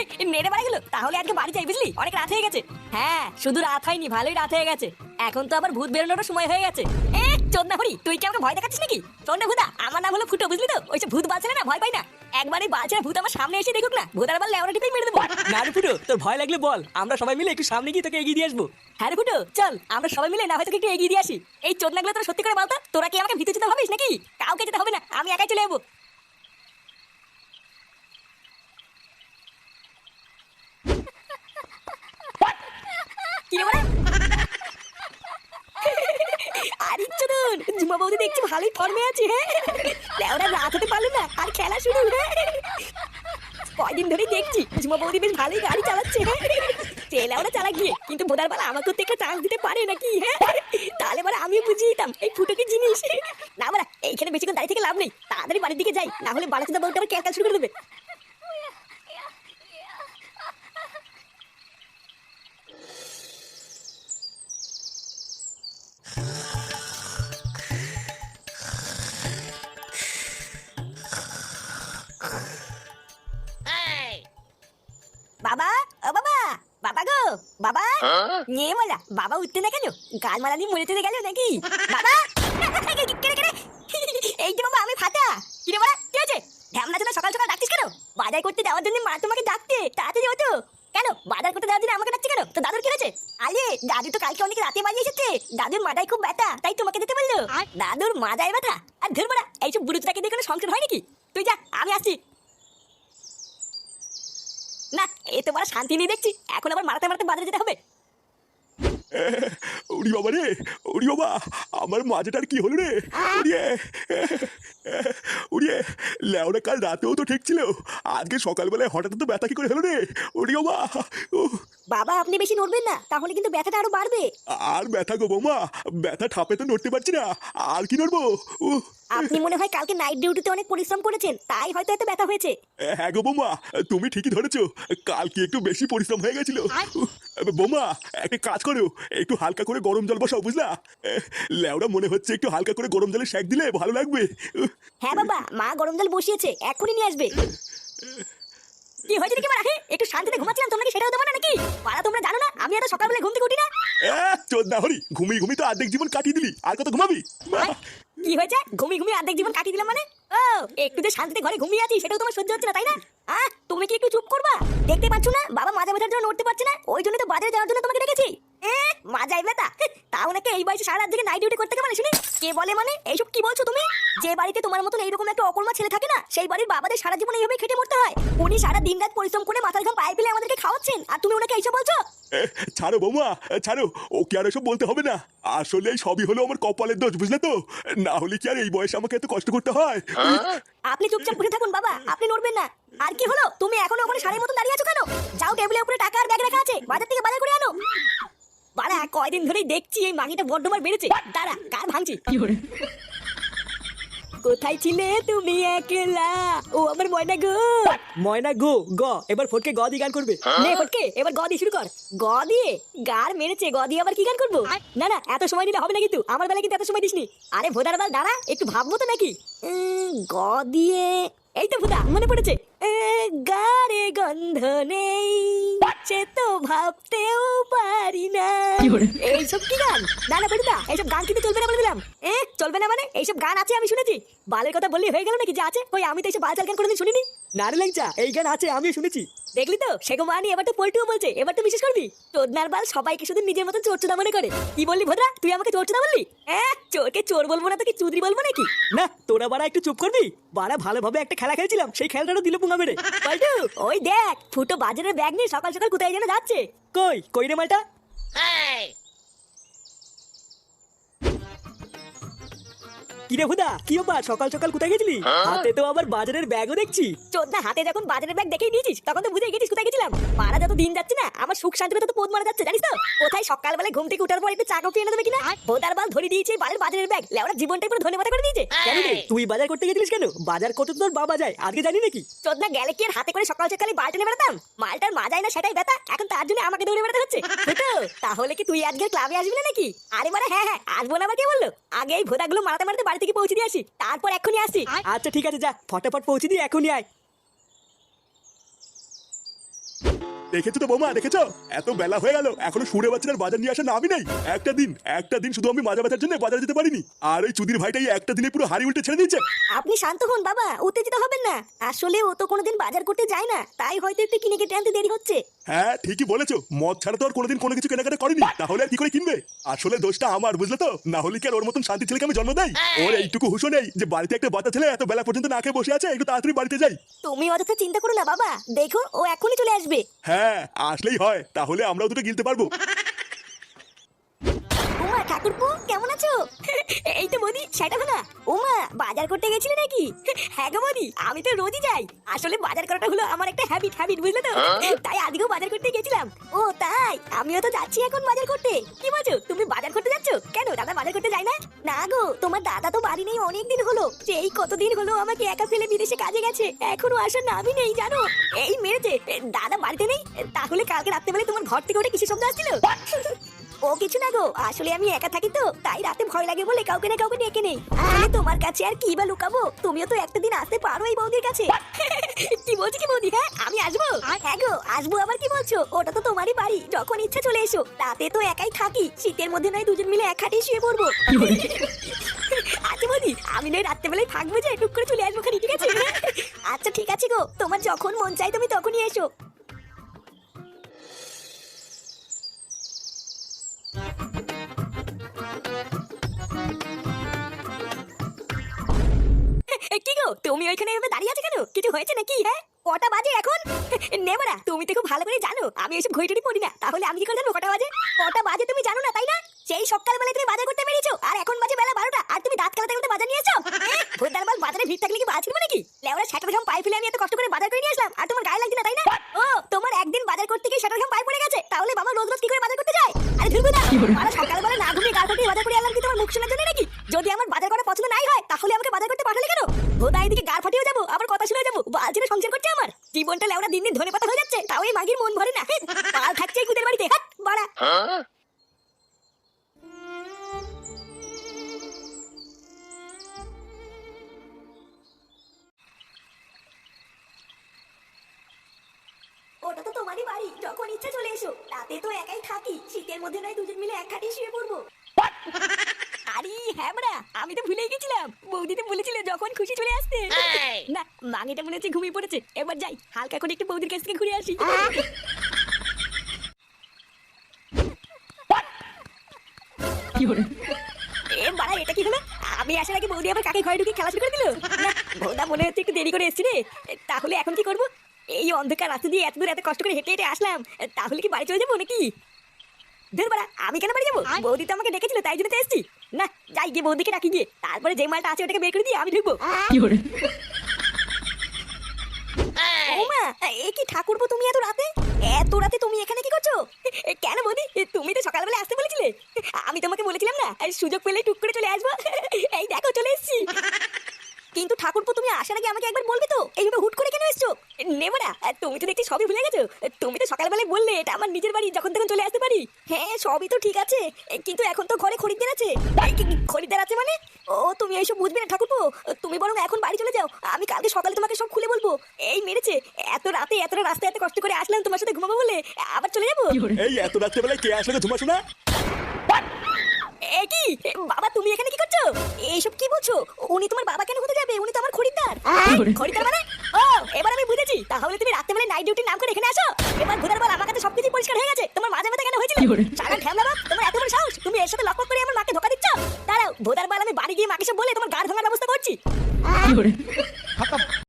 বাড়ি গেলো? তাহলে আজকে বাড়ি যাই বুঝলি? অনেক রাত হয়ে গেছে। হ্যাঁ শুধু রাত হয়নি ভালোই রাত হয়ে গেছে। এখন তো আবার ভূত বেরোনোর সময় হয়ে গেছে। এ চোদনা হরি তুই কি আমাকে ভয় দেখাচ্ছিস নাকি? ভূতা আমার নাম হলো ফুটো বুঝলি তো? ভূত বাঁচলে না ভয় পাই না? একবার বাচ্চারা ভূত আমার সামনে এসে দেখুক না ভূতার বললে আমরা টিপে মেরে দেবো। না রে ফুটো তোর ভয় লাগলে বল আমরা সবাই মিলে একটু সামনে গিয়ে তোকে এগিয়ে দিয়ে আসব। হ্যাঁ রে ফুটো চল আমরা সবাই মিলে না হয়তো একটু এগিয়ে দিয়ে আসি। এই চোদনাগুলো তোরা সত্যি করে বলতো? তোরা কি আমাকে ভিতরে যেতে ভাবিস নাকি? কাউকে যেতে হবে না আমি একাই চলে যাব। কি দেখছি ভালোই ফর্মে আছে হ্যাঁ? লেওরা রাত হতে পারল না, আর খেলা শুরু হ্যাঁ? কয়দিন ধরেই দেখছি, ঝুমা বৌদি ভালোই গাড়ি চালাচ্ছে ওরা গিয়ে কিন্তু বোধার বেলা আমাকে একটা চান্স দিতে পারে নাকি হ্যাঁ? তাহলে এবার আমিও বুঝিয়ে দিতাম এই ফুটো জিনিস। না আমরা এইখানে বেশিক্ষণ দাঁড়িয়ে থেকে লাভ নেই, তাড়াতাড়ি বাড়ির দিকে যাই, না হলে বাড়িতে বলতে আবার ক্যালকাল শুরু করে দেবে। নিয়ে বলা বাবা উঠতে না কেন? গাল মালা দিয়ে মরে চলে গেল নাকি? বাবা! কেড়ে কেড়ে এই যে বাবা আমি ফাটা। কিরে বলা কি আছে ঢ্যামনা জন্য সকাল সকাল ডাকছিস কেন? বাজার করতে যাওয়ার জন্য মা তোমাকে ডাকতে তাড়াতাড়ি ওঠো। কেন? বাজার করতে যাওয়ার জন্য আমাকে ডাকছে কেন? তো দাদুর কি হয়েছে? আরে দাদু তো কালকে অনেক রাতে বাড়ি এসেছে। দাদুর মাথায় খুব ব্যথা তাই তোমাকে দিতে বলল। দাদুর মাথায় ব্যথা? আর ধর বড়া এইসব বুড়ুটাকে দিয়ে কোনো সংসার হয় নাকি তুই যা আমি আসছি না এ তো বড় শান্তি নেই দেখছি। এখন আবার মারাতে মারাতে বাজারে যেতে হবে। ওরি বাবা রে ওরি বাবা আমার মাঝেটার কি হলো রে? ওরিয়ে ওরিয়ে লেওরা কাল রাতেও তো ঠিক ছিল আজকে সকালবেলায় হঠাৎ তো ব্যথা কি করে হলো রে? ওরি বাবা বাবা আপনি বেশি নড়বেন না। তাহলে কিন্তু ব্যথাটা আরও বাড়বে। আর ব্যথা গো বৌমা ব্যথা ঠাপে তো নড়তে পারছি না। আর কি নড়বো? উহ, আপনি মনে হয় কালকে নাইট ডিউটিতে অনেক পরিশ্রম করেছেন তাই হয়তো এত ব্যথা হয়েছে। হ্যাঁ গো বৌমা তুমি ঠিকই ধরেছো কালকে একটু বেশি পরিশ্রম হয়ে গেছিল? উহ, বৌমা একটা কাজ করো একটু হালকা করে গরম জল বসাও বুঝলা? লেওরা মনে হচ্ছে একটু হালকা করে গরম জলে সেক দিলে ভালো লাগবে। উহ, হ্যাঁ বাবা মা গরম জল বসিয়েছে এখনই নিয়ে আসবে। কি হয়েছে নাকি মারা একটু শান্তিতে ঘুমাচ্ছিলাম তোমরা কি সেটাও দেবো না নাকি? পাড়া তোমরা জানো না আমি এত সকালবেলা ঘুম থেকে উঠি না। চোদ্দা হরি ঘুমিয়ে ঘুমিয়ে তো অর্ধেক জীবন কাটিয়ে দিলি আর কত ঘুমাবি? কি হয়েছে? ঘুমিয়ে ঘুমিয়ে অর্ধেক জীবন কাটিয়ে দিলাম মানে? ও একটু যে শান্তিতে ঘরে ঘুমিয়ে আছি সেটাও তোমার সহ্য হচ্ছে না তাই না? আহ তুমি কি একটু চুপ করবা? দেখতে পাচ্ছ না বাবা মাজা ব্যথার জন্য উঠতে পারছে না ওই জন্য তো বাজারে যাওয়ার জন্য তোমাকে ডেকেছি। এ মাজাই ব্যথা তাও নাকি এই বয়সে সারা থেকে নাইট ডিউটি করতে মানে শুনি? কে বলে মানে? তুমি যে বাড়িতে তোমার মতন এইরকম একটা অকর্মা ছেলে থাকে না সেই বাড়ির বাবাদের সারা জীবন এইভাবে খেটে মরতে হয়। উনি সারা দিন রাত পরিশ্রম করে মাথার ঘাম পায়ে ফেলে আমাদেরকে খাওয়াচ্ছেন। আর তুমি ওনাকে এইসব বলছো? ছাড়ো বৌমা ছাড়ো। ওকে আর এসব বলতে হবে না। আসলে এই সবই হলো আমার কপালের দোষ বুঝলে তো? না হলে কি আর এই বয়সে আমাকে এত কষ্ট করতে হয়? আপনি চুপচাপ বসে থাকুন বাবা আপনি নড়বেন না। আর কি হলো? তুমি এখনও ওখানে সারের মতন দাঁড়িয়ে আছো কেন? যাও টেবিলের উপরে টাকা আর ব্যাগ রাখা আছে বাজার থেকে বাজার করে আনো। বাড়া কয়দিন ধরেই দেখছি এই মাগিটা বড্ড মার বেড়েছে। দাঁড়া কার ভাঙছি? কোথায় ছিলে তুমি একলা? ও আমার ময়না গো। ময়না গো গ এবার ফটকে গ দিয়ে গান করবে। নে ফটকে এবার গ দিয়ে শুরু কর। গ দিয়ে গার মেরেছে গ দিয়ে আবার কি গান করব? না না এত সময় দিলে হবে না কিন্তু আমার বেলা কিন্তু এত সময় দিসনি। আরে ভোদার বাল দাঁড়া একটু ভাববো তো নাকি? উম, গ দিয়ে এই তো ভুদা মনে পড়েছে। এ, গারে গন্ধ নেই সে তো ভাবতেও পারি না। এইসব কি গান? না না বেটুদা এইসব গান কিন্তু চলবে না বলে দিলাম। এ চলবে না মানে? এইসব গান আছে আমি শুনেছি। বালের কথা বললি হয়ে গেল নাকি? যে আছে। ওই আমি তো এইসব বাজার গান কোনোদিন শুনিনি। না রে ল্যাংচা এই গান আছে আমিও শুনেছি। দেখলি তো? সেগো মানি এবার তো পল্টুও বলছে এবার তো বিশ্বাস করবি? চোদনার বাল সবাইকে শুধু নিজের মতন চোরচোদা মনে করে। কি বললি ভদ্রা? তুই আমাকে চোরচোদা বললি? হ্যাঁ চোরকে চোর বলব না তো কি চুদরি বলব নাকি? না তোরা বাড়া একটু চুপ করবি? বাড়া ভালোভাবে একটা খেলা খেলছিলাম সেই খেলাটাও দিল পুঙ্গা মেরে। পল্টু ওই দেখ ফুটো বাজারের ব্যাগ নিয়ে সকাল সকাল কোথায় যেন যাচ্ছে। কই কই রে মালটা? কি রে হুদা কি ব্যাপার? সকাল সকাল কোথায় গেছিলি? হাতে তো আবার বাজারের ব্যাগও দেখছি। চোদনা হাতে যখন বাজারের ব্যাগ দেখেই দিয়েছিস তখন তো বুঝে গেছিস কোথায় গেছিলাম। মারা যত দিন যাচ্ছে না আমার সুখ শান্তিতে তত পোদ মারা যাচ্ছে জানিস তো? কোথায় সকালবেলায় ঘুম থেকে উঠার পর একটু চা কফি এনে দেবে কিনা? ভোটার বাল ধরে দিয়েছে বালের বাজারের ব্যাগ। লেওরা জীবনটাই পুরো ধন্যবাদ করে দিয়েছে। কেন রে? তুই বাজার করতে গেছিলিস কেন? বাজার করতে তোর বাবা যায় আজকে জানি নাকি? চোদনা গেলে কি আর হাতে করে সকাল সকালে বালটা নিয়ে বেড়াতাম? মালটার মাজায় না সেটাই ব্যথা এখন তার জন্য আমাকে দৌড়ে বেড়াতে হচ্ছে। তাহলে কি তুই আজকে ক্লাবে আসবি না নাকি? আরে মানে হ্যাঁ হ্যাঁ আসব না আবার কে বলল? আগে এই ভোদাগুলো মারাতে মারাতে বাড়ি থেকে পৌঁছে দিয়ে আসি। তারপর এখনই আসি। আচ্ছা ঠিক আছে যা। ফটাফট পৌঁছে দিয়ে এখনই আয়। দেখেছ তো বৌমা দেখেছ? এত বেলা হয়ে গেল এখনও সুরে বাচ্চার বাজার নিয়ে আসা নামই নাই। একটা দিন একটা দিন শুধু আমি মাজা ব্যথার জন্য বাজারে যেতে পারিনি। আর ওই চুদির ভাইটাই একটা দিনে পুরো হাড়ি উল্টে ছেড়ে দিয়েছে। আপনি শান্ত হন বাবা উত্তেজিত হবেন না। আসলে ও তো কোনোদিন বাজার করতে যায় না তাই হয়তো একটু কিনে কেটে আনতে দেরি হচ্ছে। হ্যাঁ ঠিকই বলেছ। মদ ছাড়া তো আর কোনোদিন কোনো কিছু কেনাকাটা করেনি। তাহলে আর কি করে কিনবে? আসলে দোষটা আমার বুঝলে তো? না হলে কি আর ওর মতন শান্তি ছেলেকে আমি জন্ম দেই? ওর এইটুকু হুশো নেই যে বাড়িতে একটা বাচ্চা ছেলে এত বেলা পর্যন্ত না খেয়ে বসে আছে একটু তাড়াতাড়ি বাড়িতে যাই। তুমি অযথা চিন্তা করো না বাবা দেখো ও এখনই চলে আসবে। হ্যাঁ আসলেই হয়। তাহলে আমরাও দুটো গিলতে পারব। ঠাকুরপো, কেমন আছো? এই তো বৌদি সেটা না উমা বাজার করতে গেছিলে নাকি? হ্যাঁ গো বৌদি আমি তো রোজই যাই। আসলে বাজার করাটা হলো আমার একটা হ্যাবিট হ্যাবিট বুঝলে তো? তাই আজকেও বাজার করতে গেছিলাম। ও, তাই? আমিও তো যাচ্ছি এখন বাজার করতে। কি বলছো, তুমি বাজার করতে যাচ্ছ? কেন, দাদা বাজার করতে যায় না? না গো, তোমার দাদা তো বাড়ি নেই অনেক দিন হলো। সেই কতদিন হলো আমাকে একা ফেলে বিদেশে কাজে গেছে। এখনও আসার নামই নেই, জানো? এই মেরেছে। দাদা বাড়িতে নেই? তাহলে কালকে রাত্রেবেলায় তোমার ঘর থেকে ওটা কিসের শব্দ আসছিল? ও কিছু না গো আসলে আমি একা থাকি তো তাই রাতে ভয় লাগে বলে কাউকে না কাউকে ডেকে নেই। আসলে তোমার কাছে আর কি বা লুকাবো? তুমিও তো একটা দিন আসতে পারো এই বৌদির কাছে। কি বলছি কি বৌদি হ্যাঁ? আমি আসব? হ্যাঁ গো আসব আবার কি বলছো? ওটা তো তোমারই বাড়ি যখন ইচ্ছা চলে এসো। রাতে তো একাই থাকি শীতের মধ্যে নয় দুজন মিলে এক খাটে শুয়ে পড়ব। আচ্ছা বৌদি আমি নয় রাত্রেবেলায় থাকব যে টুক করে চলে আসব খালি ঠিক আছে? আচ্ছা ঠিক আছে গো তোমার যখন মন চাই তুমি তখনই এসো। তুমি ওইখানে এভাবে দাঁড়িয়ে আছো কেন? কিছু হয়েছে নাকি? হ্যাঁ? কটা বাজে এখন? নেবরা তুমি তো খুব ভালো করে জানো আমি এসব ঘড়িটড়ি পড়ি না। তাহলে আমি কি করে জানব কটা বাজে? কটা বাজে তুমি জানো না তাই না? সেই সকালবেলায় তুমি বাজার করতে বেরিয়েছো আর এখন বাজে বেলা বারোটা আর তুমি দাঁত কালাতে কালাতে বাজার নিয়েছো ভোরদার বল বাজারে ভিড় থাকলে কি বাজ ছিল নাকি? লেওরা সেটার ঘাম পায়ে ফেলে আমি এত কষ্ট করে বাজার করে নিয়ে আসলাম আর তোমার গায়ে লাগছে না তাই না? ও তোমার একদিন বাজার করতে গিয়ে সেটার ঘাম পায়ে পড়ে গেছে তাহলে বাবা রোজ রোজ কি করে বাজার করতে যায়? আরে ধরবে জীবনটা লেওরা দিন দিন ধরে পাতা হয়ে যাচ্ছে, তাও এই মাগির মন ভরে না। পাল থাকছে কুদের বাড়িতে, হাট, বাড়া। ওটা তো তোমারই বাড়ি, যখন ইচ্ছা চলে এসো। রাতে তো একাই থাকি, শীতের মধ্যে নয় দুজন মিলে এক খাটে শুয়ে পড়ব। আরে হ্যাঁ বড়া আমি তো ভুলেই গেছিলাম। বৌদি তো বলেছিল যখন খুশি চলে আসতে। না মনে হচ্ছে ঘুমিয়ে পড়েছে। এবার যাই হালকা করে একটু বৌদির কাছ থেকে ঘুরে আসি। এ বাড়া এটা কি হলো? আমি আসার আগে বৌদি আবার কাকে ঘরে ঢুকে খেলা শুরু করে দিল? বৌদা মনে হচ্ছে একটু দেরি করে এসছি রে। তাহলে এখন কি করব? এই অন্ধকার রাস্তা দিয়ে এত দূর এত কষ্ট করে হেঁটে হেঁটে আসলাম। তাহলে কি বাড়ি চলে যাব নাকি? ধর বাড়া আমি কেন বাড়ি যাব? বৌদি তো আমাকে ডেকেছিল তাই জন্য তো এসছি। না যাই গিয়ে বৌদিকে ডাকি গিয়ে। তারপরে যে মালটা আছে ওটাকে বের করে দিয়ে আমি ঢুকবো। ওমা এ কি ঠাকুরপো তুমি এত রাতে? এত রাতে তুমি এখানে কি করছ? কেন বৌদি? তুমি তো সকালবেলা আসতে বলেছিলে। আমি তোমাকে বলেছিলাম না এই সুযোগ পেলে টুক করে চলে আসব। এই দেখো চলে এসেছি। কিন্তু ঠাকুরপো তুমি আসার আগে আমাকে একবার বলবে তো? এইভাবে হুট করে কেন এসছো? নেব না তুমি তো দেখছি সবই ভুলে গেছো। তুমি তো সকালবেলায় বললে এটা আমার নিজের বাড়ি যখন তখন চলে আসতে পারি। হ্যাঁ সবই তো ঠিক আছে। কিন্তু এখন তো ঘরে খরিদ্দার আছে। খরিদ্দার আছে মানে? ও তুমি এইসব বুঝবে না ঠাকুরপো। তুমি বরং এখন বাড়ি চলে যাও। আমি কালকে সকালে তোমাকে সব খুলে বলব। এই মেরেছে এত রাতে এতটা রাস্তায় এত কষ্ট করে আসলাম তোমার সাথে ঘুমাবো বলে। আবার চলে যাব? এই এত রাত্রেবেলায় কে আসলে তোমার শোনা? এ কি? বাবা তুমি এখানে কি করছ? এইসব কি বলছো? উনি তোমার বাবা কেন হতে যাবে? উনি তো আমার খরিদ্দার। খরিদ্দার মানে?